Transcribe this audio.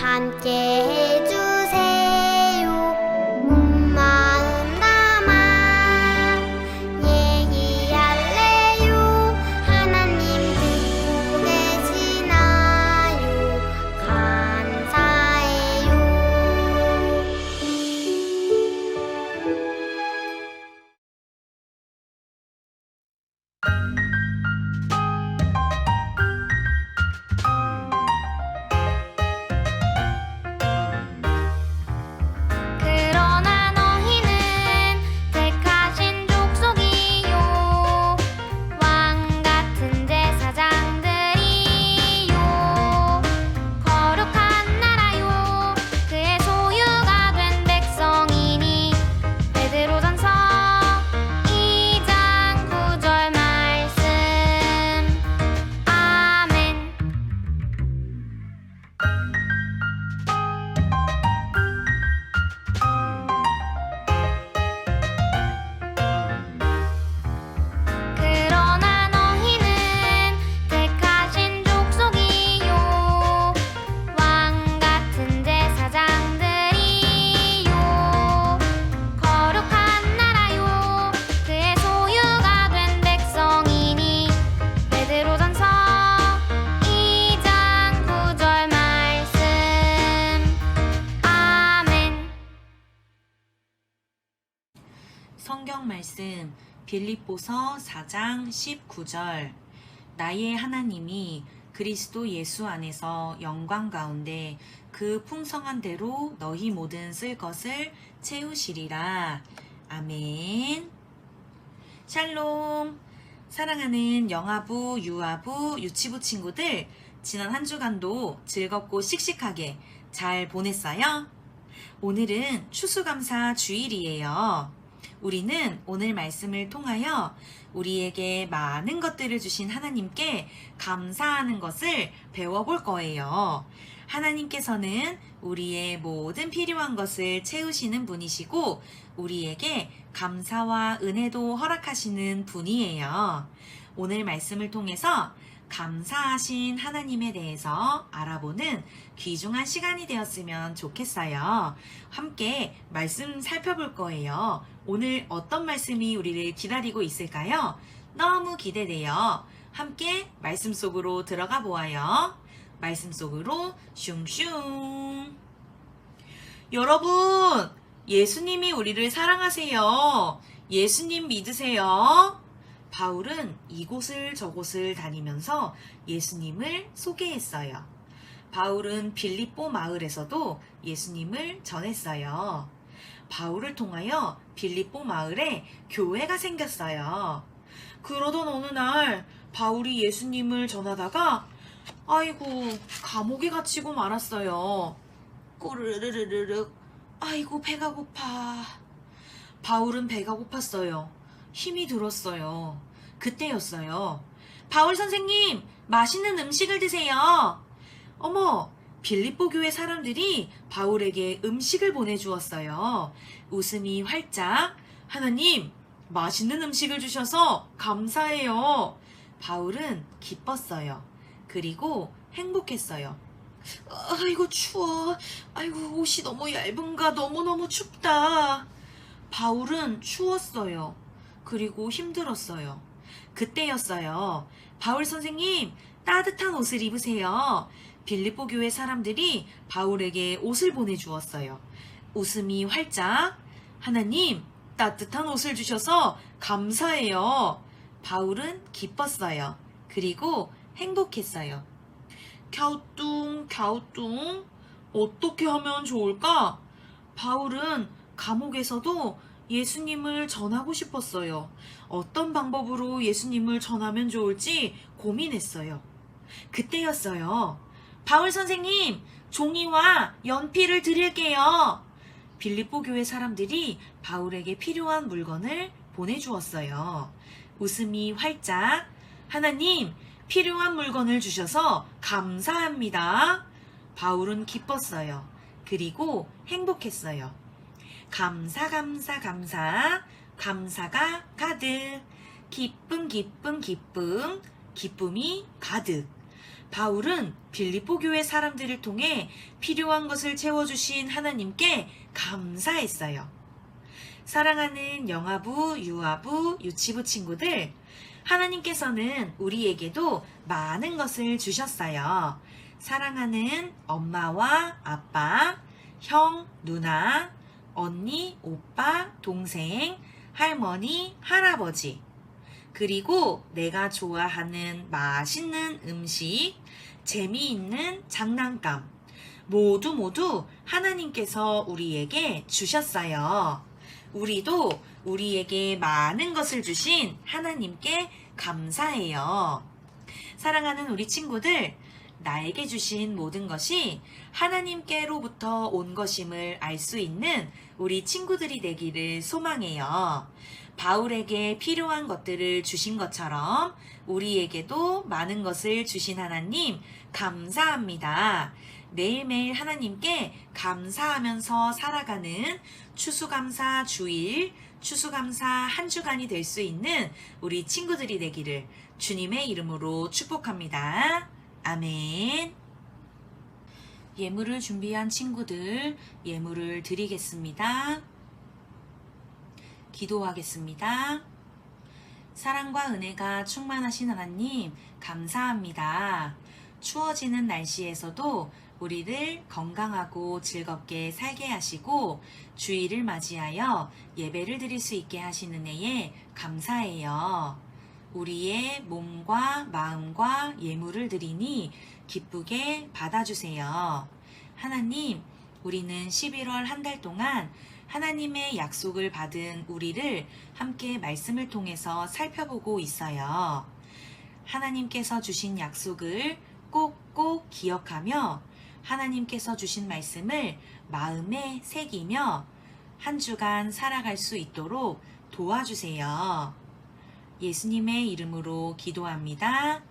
우리와 함께 빌립보서 4장 19절 나의 하나님이 그리스도 예수 안에서 영광 가운데 그 풍성한 대로 너희 모든 쓸 것을 채우시리라. 아멘. 샬롬. 사랑하는 영아부, 유아부, 유치부 친구들, 지난 한 주간도 즐겁고 씩씩하게 잘 보냈어요? 오늘은 추수감사 주일이에요. 우리는 오늘 말씀을 통하여 우리에게 많은 것들을 주신 하나님께 감사하는 것을 배워볼 거예요. 하나님께서는 우리의 모든 필요한 것을 채우시는 분이시고 우리에게 감사와 은혜도 허락하시는 분이에요. 오늘 말씀을 통해서 감사하신 하나님에 대해서 알아보는 귀중한 시간이 되었으면 좋겠어요. 함께 말씀 살펴볼 거예요. 오늘 어떤 말씀이 우리를 기다리고 있을까요? 너무 기대돼요. 함께 말씀 속으로 들어가 보아요. 말씀 속으로 슝슝. 여러분, 예수님이 우리를 사랑하세요. 예수님 믿으세요. 바울은 이곳을 저곳을 다니면서 예수님을 소개했어요. 바울은 빌립보 마을에서도 예수님을 전했어요. 바울을 통하여 빌립보 마을에 교회가 생겼어요. 그러던 어느 날 바울이 예수님을 전하다가 아이고 감옥에 갇히고 말았어요. 꼬르르르르륵 아이고 배가 고파. 바울은 배가 고팠어요. 힘이 들었어요. 그때였어요. 바울 선생님, 맛있는 음식을 드세요. 어머, 빌립보 교회 사람들이 바울에게 음식을 보내주었어요. 웃음이 활짝, 하나님, 맛있는 음식을 주셔서 감사해요. 바울은 기뻤어요. 그리고 행복했어요. 아이고, 추워. 아이고, 옷이 너무 얇은가 너무너무 춥다. 바울은 추웠어요. 그리고 힘들었어요. 그때였어요. 바울 선생님, 따뜻한 옷을 입으세요. 빌립보 교회 사람들이 바울에게 옷을 보내주었어요. 웃음이 활짝, 하나님, 따뜻한 옷을 주셔서 감사해요. 바울은 기뻤어요. 그리고 행복했어요. 갸우뚱, 갸우뚱, 어떻게 하면 좋을까? 바울은 감옥에서도 예수님을 전하고 싶었어요. 어떤 방법으로 예수님을 전하면 좋을지 고민했어요. 그때였어요. 바울 선생님, 종이와 연필을 드릴게요. 빌립보 교회 사람들이 바울에게 필요한 물건을 보내주었어요. 웃음이 활짝, 하나님, 필요한 물건을 주셔서 감사합니다. 바울은 기뻤어요. 그리고 행복했어요. 감사, 감사, 감사, 감사가 가득. 기쁨, 기쁨, 기쁨, 기쁨이 가득. 바울은 빌립보 교회 사람들을 통해 필요한 것을 채워주신 하나님께 감사했어요. 사랑하는 영아부, 유아부, 유치부 친구들, 하나님께서는 우리에게도 많은 것을 주셨어요. 사랑하는 엄마와 아빠, 형, 누나, 언니, 오빠, 동생, 할머니, 할아버지. 그리고 내가 좋아하는 맛있는 음식, 재미있는 장난감. 모두 모두 하나님께서 우리에게 주셨어요. 우리도 우리에게 많은 것을 주신 하나님께 감사해요. 사랑하는 우리 친구들, 나에게 주신 모든 것이 하나님께로부터 온 것임을 알 수 있는 우리 친구들이 되기를 소망해요. 바울에게 필요한 것들을 주신 것처럼 우리에게도 많은 것을 주신 하나님 감사합니다. 매일매일 하나님께 감사하면서 살아가는 추수감사 주일, 추수감사 한 주간이 될 수 있는 우리 친구들이 되기를 주님의 이름으로 축복합니다. 아멘. 예물을 준비한 친구들, 예물을 드리겠습니다. 기도하겠습니다. 사랑과 은혜가 충만하신 하나님, 감사합니다. 추워지는 날씨에서도 우리를 건강하고 즐겁게 살게 하시고 주일을 맞이하여 예배를 드릴 수 있게 하신 은혜에 감사해요. 우리의 몸과 마음과 예물을 드리니 기쁘게 받아주세요. 하나님, 우리는 11월 한 달 동안 하나님의 약속을 받은 우리를 함께 말씀을 통해서 살펴보고 있어요. 하나님께서 주신 약속을 꼭꼭 기억하며 하나님께서 주신 말씀을 마음에 새기며 한 주간 살아갈 수 있도록 도와주세요. 예수님의 이름으로 기도합니다.